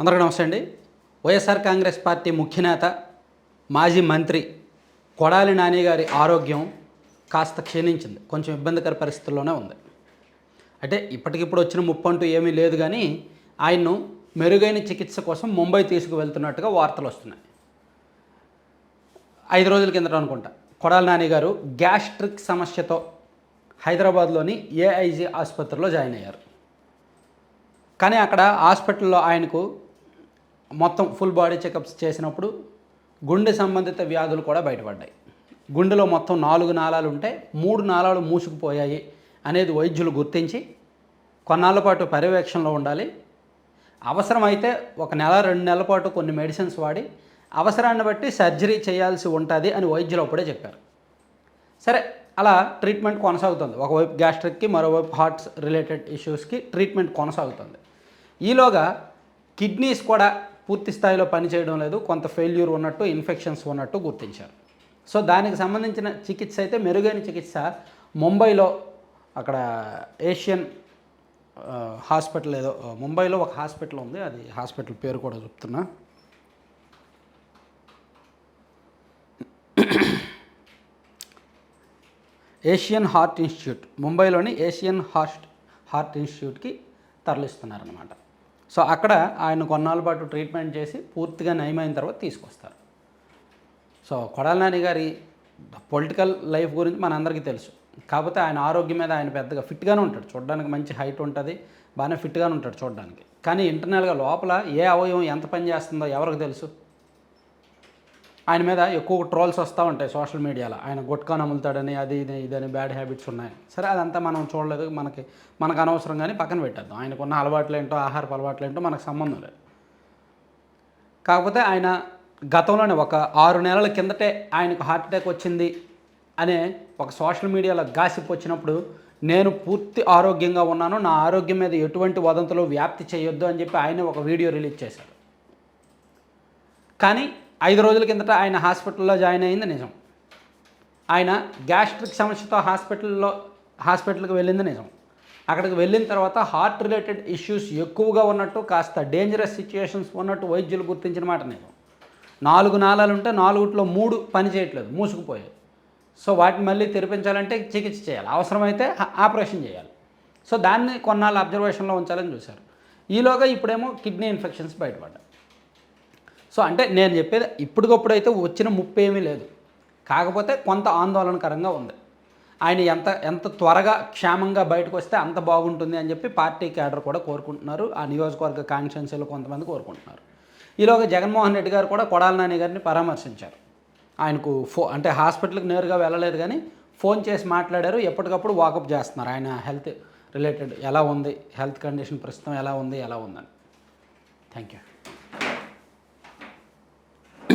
అందరికీ నమస్తే అండి. వైఎస్ఆర్ కాంగ్రెస్ పార్టీ ముఖ్యనేత మాజీ మంత్రి కొడాలి నాని గారి ఆరోగ్యం కాస్త క్షీణించింది. కొంచెం ఇబ్బందికర పరిస్థితుల్లోనే ఉంది. అంటే ఇప్పటికిప్పుడు వచ్చిన ముప్పంటూ ఏమీ లేదు కానీ ఆయన్ను మెరుగైన చికిత్స కోసం ముంబై తీసుకువెళ్తున్నట్టుగా వార్తలు వస్తున్నాయి. ఐదు రోజుల కిందట అనుకుంటా. కొడాలి నాని గారు గ్యాస్ట్రిక్ సమస్యతో హైదరాబాద్లోని ఏఐజీ ఆసుపత్రిలో జాయిన్ అయ్యారు. కానీ అక్కడ హాస్పిటల్లో ఆయనకు మొత్తం ఫుల్ బాడీ చెకప్స్ చేసినప్పుడు గుండె సంబంధిత వ్యాధులు కూడా బయటపడ్డాయి. గుండెలో మొత్తం నాలుగు నాళాలు ఉంటే మూడు నాళాలు మూసుకుపోయాయి అనేది వైద్యులు గుర్తించి కొన్నాళ్ళ పాటు పర్యవేక్షణలో ఉండాలి. అవసరమైతే ఒక నెల రెండు నెలల పాటు కొన్ని మెడిసిన్స్ వాడి అవసరాన్ని బట్టి సర్జరీ చేయాల్సి ఉంటుంది అని వైద్యులు అప్పుడే చెప్పారు. సరే అలా ట్రీట్మెంట్ కొనసాగుతుంది. ఒకవైపు గ్యాస్ట్రిక్కి మరోవైపు హార్ట్స్ రిలేటెడ్ ఇష్యూస్కి ట్రీట్మెంట్ కొనసాగుతుంది. ఈలోగా కిడ్నీస్ కూడా పూర్తి స్థాయిలో పనిచేయడం లేదు. కొంత ఫెయిల్యూర్ ఉన్నట్టు ఇన్ఫెక్షన్స్ ఉన్నట్టు గుర్తించారు. సో దానికి సంబంధించిన చికిత్స అయితే మెరుగైన చికిత్స ముంబైలో అక్కడ ఏషియన్ హాస్పిటల్ ఏదో ముంబైలో ఒక హాస్పిటల్ ఉంది. అది హాస్పిటల్ పేరు కూడా చెప్తున్నా. ఏషియన్ హార్ట్ ఇన్స్టిట్యూట్ ముంబైలోని ఏషియన్ హార్ట్ హార్ట్ ఇన్స్టిట్యూట్కి తరలిస్తున్నారనమాట సో అక్కడ ఆయన కొన్నాళ్ళ పాటు ట్రీట్మెంట్ చేసి పూర్తిగా నయమైన తర్వాత తీసుకొస్తారు. సో కొడాల నాని గారి పొలిటికల్ లైఫ్ గురించి మనందరికీ తెలుసు. కాకపోతే ఆయన ఆరోగ్యం మీద ఆయన పెద్దగా ఫిట్గానే ఉంటాడు. చూడడానికి మంచి హైట్ ఉంటుంది బాగానే ఫిట్గానే ఉంటాడు చూడడానికి. కానీ ఇంటర్నల్గా లోపల ఏ అవయవం ఎంత పని చేస్తుందో ఎవరికి తెలుసు? ఆయన మీద ఎక్కువ ట్రోల్స్ వస్తూ ఉంటాయి సోషల్ మీడియాలో ఆయన గుట్కా నములుతాడని అది ఇది ఇదని బ్యాడ్ హ్యాబిట్స్ ఉన్నాయి. సరే అదంతా మనం చూడలేదు. మనకి మనకు అనవసరం కానీ పక్కన పెట్టేద్దాం. ఆయనకున్న అలవాట్లు ఏంటో ఆహారపు అలవాట్లు ఏంటో మనకు సంబంధం లేదు. కాకపోతే ఆయన గతంలోనే ఒక ఆరు నెలల కిందటే ఆయనకు హార్ట్ అటాక్ వచ్చింది అనే ఒక సోషల్ మీడియాలో గాసిప్ వచ్చినప్పుడు నేను పూర్తి ఆరోగ్యంగా ఉన్నాను. నా ఆరోగ్యం మీద ఎటువంటి వదంతులు వ్యాప్తి చేయొద్దు అని చెప్పి ఆయన ఒక వీడియో రిలీజ్ చేశారు కానీ ఐదు రోజుల కిందట ఆయన హాస్పిటల్లో జాయిన్ అయింది నిజం. ఆయన గ్యాస్ట్రిక్ సమస్యతో హాస్పిటల్లో హాస్పిటల్కి వెళ్ళింది నిజం. అక్కడికి వెళ్ళిన తర్వాత హార్ట్ రిలేటెడ్ ఇష్యూస్ ఎక్కువగా ఉన్నట్టు కాస్త డేంజరస్ సిచ్యుయేషన్స్ ఉన్నట్టు వైద్యులు గుర్తించిన మాట నిజం. నాలుగు నాళాలు ఉంటే నాలుగుట్లో మూడు పని చేయట్లేదు మూసుకుపోయాయి. సో వాటిని మళ్ళీ తెరిపించాలంటే చికిత్స చేయాలి. అవసరమైతే ఆపరేషన్ చేయాలి. సో దాన్ని కొన్నాళ్ళు అబ్జర్వేషన్లో ఉంచాలని చూశారు. ఈలోగా ఇప్పుడేమో కిడ్నీ ఇన్ఫెక్షన్స్ బయటపడ్డాయి. సో అంటే నేను చెప్పేది ఇప్పటికప్పుడు అయితే వచ్చిన ముప్పు ఏమీ లేదు. కాకపోతే కొంత ఆందోళనకరంగా ఉంది. ఆయన ఎంత ఎంత త్వరగా క్షేమంగా బయటకు వస్తే అంత బాగుంటుంది అని చెప్పి పార్టీ క్యాడర్ కూడా కోరుకుంటున్నారు. ఆ నియోజకవర్గ కాన్స్టిట్యున్సీలో కొంతమంది కోరుకుంటున్నారు. ఈలోగా జగన్మోహన్ రెడ్డి గారు కూడా కొడాల నాని గారిని పరామర్శించారు. ఆయనకు ఫో అంటే హాస్పిటల్కి నేరుగా వెళ్ళలేదు కానీ ఫోన్ చేసి మాట్లాడారు. ఎప్పటికప్పుడు వాకప్ చేస్తున్నారు. ఆయన హెల్త్ రిలేటెడ్ ఎలా ఉంది? హెల్త్ కండిషన్ ప్రస్తుతం ఎలా ఉంది? ఎలా ఉందని. Thank you.